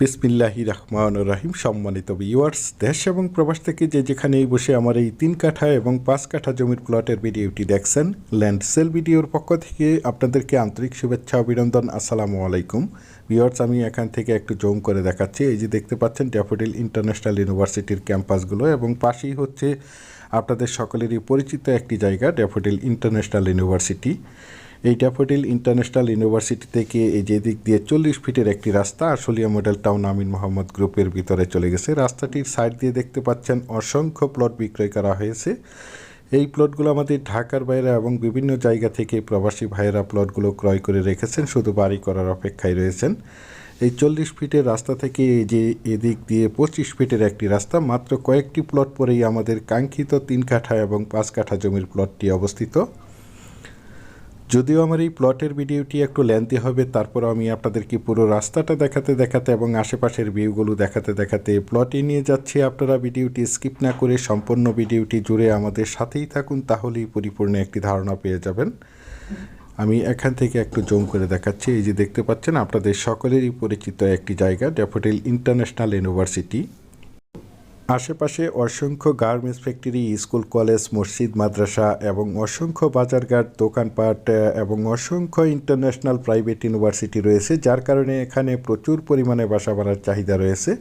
বিসমিল্লাহি রহমান রাহিম, সম্মানিত ভিউয়ার্স দেশ এবং প্রবাস থেকে যে যেখানেই বসে আমার এই তিন কাঠা এবং পাঁচ কাঠা জমির প্লটের ভিডিওটি দেখছেন, ল্যান্ড সেল ভিডিওর পক্ষ থেকে আপনাদেরকে আন্তরিক শুভেচ্ছা, অভিনন্দন, আসসালামু আলাইকুম। ভিউয়ার্স আমি এখান থেকে একটু জুম করে দেখাচ্ছি। এই যে দেখতে পাচ্ছেন ড্যাফোডিল ইন্টারন্যাশনাল ইউনিভার্সিটির ক্যাম্পাসগুলো এবং পাশেই হচ্ছে আপনাদের সকলেরই পরিচিত একটি জায়গা ড্যাফোডিল ইন্টারন্যাশনাল ইউনিভার্সিটি এই ড্যাফোডিল ইন্টারন্যাশনাল ইউনিভার্সিটি থেকে এই যে দিক দিয়ে চল্লিশ ফিটের একটি রাস্তা আশুলিয়া মডেল টাউন আমিন মোহাম্মদ গ্রুপের ভিতরে চলে গেছে। রাস্তাটির সাইড দিয়ে দেখতে পাচ্ছেন অসংখ্য প্লট বিক্রয় করা হয়েছে। এই প্লটগুলো আমাদের ঢাকার বাইরে এবং বিভিন্ন জায়গা থেকে প্রবাসী ভাইয়েরা প্লটগুলো ক্রয় করে রেখেছেন, শুধু বাড়ি করার অপেক্ষায় রয়েছেন। এই চল্লিশ ফিটের রাস্তা থেকে এই যে এদিক দিয়ে পঁচিশ ফিটের একটি রাস্তা, মাত্র কয়েকটি প্লট পরেই আমাদের কাঙ্ক্ষিত তিন কাঠা এবং পাঁচ কাঠা জমির প্লটটি অবস্থিত। যদিও আমার এই প্লটের ভিডিওটি একটু লেন্থি হবে তারপর আমি আপনাদেরকে পুরো রাস্তাটা দেখাতে দেখাতে এবং আশেপাশের ভিউগুলো দেখাতে দেখাতে প্লটে নিয়ে যাচ্ছি। আপনারা ভিডিওটি স্কিপ না করে সম্পূর্ণ ভিডিওটি জুড়ে আমাদের সাথেই থাকুন, তাহলেই পরিপূর্ণ একটি ধারণা পেয়ে যাবেন। আমি এখান থেকে একটু জুম করে দেখাচ্ছি। এই যে দেখতে পাচ্ছেন, আপনাদের সকলেরই পরিচিত একটি জায়গা ড্যাফোডিল ইন্টারন্যাশনাল ইউনিভার্সিটি আশেপাশে অসংখ্য গার্মেন্টস ফ্যাক্টরি, স্কুল, কলেজ, মসজিদ, মাদ্রাসা এবং অসংখ্য বাজারঘাট, দোকানপাট এবং অসংখ্য ইন্টারন্যাশনাল প্রাইভেট ইউনিভার্সিটি রয়েছে, যার কারণে এখানে প্রচুর পরিমাণে বাসা বাড়ার চাহিদা রয়েছে।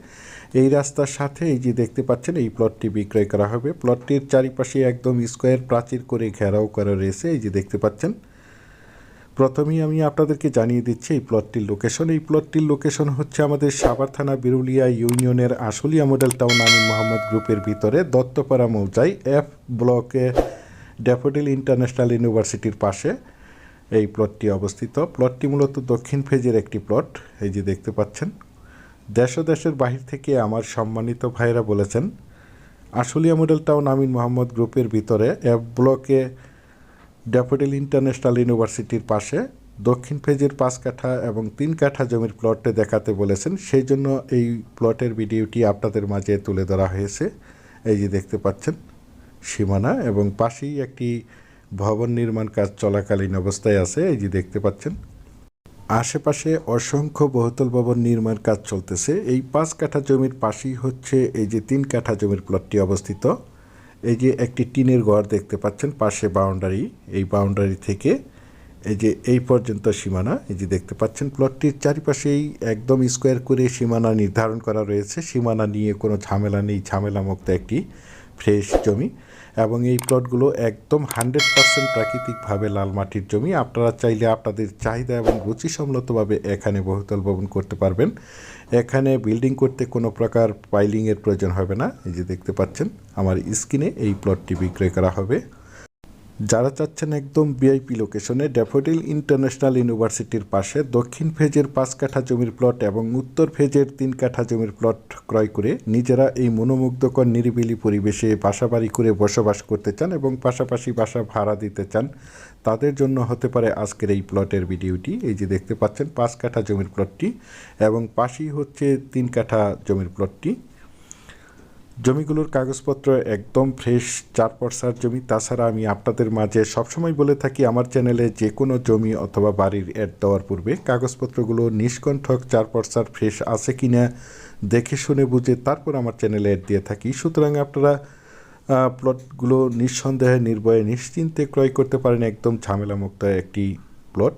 এই রাস্তার সাথে এই যে দেখতে পাচ্ছেন, এই প্লটটি বিক্রয় করা হবে। প্লটটির চারিপাশে একদম স্কোয়ার প্রাচীর করে ঘেরাও করা রয়েছে, এই যে দেখতে পাচ্ছেন। প্রথমেই আমি আপনাদেরকে জানিয়ে দিচ্ছি এই প্লটটির লোকেশন এই প্লটটির লোকেশন হচ্ছে আমাদের সাভার থানা বিরুলিয়া ইউনিয়নের আশুলিয়া মডেল টাউন আমিন মোহাম্মদ গ্রুপের ভিতরে, দত্তপাড়া মৌজাই এফ ব্লকে ড্যাফোডিল ইন্টারন্যাশনাল ইউনিভার্সিটির পাশে এই প্লটটি অবস্থিত। প্লটটি মূলত দক্ষিণ ফেজের একটি প্লট এই যে দেখতে পাচ্ছেন। দেশ ও দেশের বাহির থেকে আমার সম্মানিত ভাইরা বলেছেন, আশুলিয়া মডেল টাউন আমিন মোহাম্মদ গ্রুপের ভিতরে এফ ব্লকে ড্যাফোডিল ইন্টারন্যাশনাল ইউনিভার্সিটির পাশে দক্ষিণ ফেজের পাঁচ কাঠা এবং তিন কাঠা জমির প্লটে দেখাতে বলেছেন। সেই জন্য এই প্লটের ভিডিওটি আপনাদের মাঝে তুলে ধরা হয়েছে। এই যে দেখতে পাচ্ছেন, সীমানা এবং পাশেই একটি ভবন নির্মাণ কাজ চলাকালীন অবস্থায় আছে। এই যে দেখতে পাচ্ছেন, আশেপাশে অসংখ্য বহুতল ভবন নির্মাণ কাজ চলতেছে। এই পাঁচ কাঠা জমির পাশেই হচ্ছে এই যে তিন কাঠা জমির প্লটটি অবস্থিত। এই যে একটি টিনের ঘর দেখতে পাচ্ছেন, পাশে বাউন্ডারি এই বাউন্ডারি থেকে এই যে এই পর্যন্ত সীমানা, এই যে দেখতে পাচ্ছেন প্লটটির চারিপাশেই একদম স্কোয়ার করে সীমানা নির্ধারণ করা রয়েছে। সীমানা নিয়ে কোনো ঝামেলা নেই, ঝামেলামুক্ত একটি ফ্রেশ জমি এবং এই প্লটগুলো একদম হান্ড্রেড পার্সেন্ট প্রাকৃতিকভাবে লাল মাটির জমি। আপনারা চাইলে আপনাদের চাহিদা এবং রুচিসম্মতভাবে এখানে বহুতল ভবন করতে পারবেন। এখানে বিল্ডিং করতে কোনো প্রকার পাইলিংয়ের প্রয়োজন হবে না। এই যে দেখতে পাচ্ছেন, আমার স্ক্রিনে এই প্লটটি বিক্রয় করা হবে। যারা চাচ্ছেন একদম ভিআইপি লোকেশনে ড্যাফোডিল ইন্টারন্যাশনাল ইউনিভার্সিটির পাশে দক্ষিণ ফেজের পাঁচ কাঠা জমির প্লট এবং উত্তর ফেজের তিন কাঠা জমির প্লট ক্রয় করে নিজেরা এই মনোমুগ্ধকর নিরিবিলি পরিবেশে বাসাবাড়ি করে বসবাস করতে চান এবং পাশাপাশি বাসা ভাড়া দিতে চান, তাদের জন্য হতে পারে আজকের এই প্লটের ভিডিওটি। এই যে দেখতে পাচ্ছেন, পাঁচ কাঠা জমির প্লটটি এবং পাশেই হচ্ছে তিন কাঠা জমির প্লটটি জমিগুলোর কাগজপত্র একদম ফ্রেশ চার পর্সার জমি। তাছাড়া আমি আপনাদের মাঝে সবসময় বলে থাকি, আমার চ্যানেলে যে কোনো জমি অথবা বাড়ির অ্যাড দেওয়ার পূর্বে কাগজপত্রগুলো নিষ্কণ্ঠক চার পর্সার ফ্রেশ আছে কি না দেখে শুনে বুঝে তারপর আমার চ্যানেলে অ্যাড দিয়ে থাকি। সুতরাং আপনারা প্লটগুলো নিঃসন্দেহে, নির্ভয়ে, নিশ্চিন্তে ক্রয় করতে পারেন। একদম ঝামেলামুক্ত একটি প্লট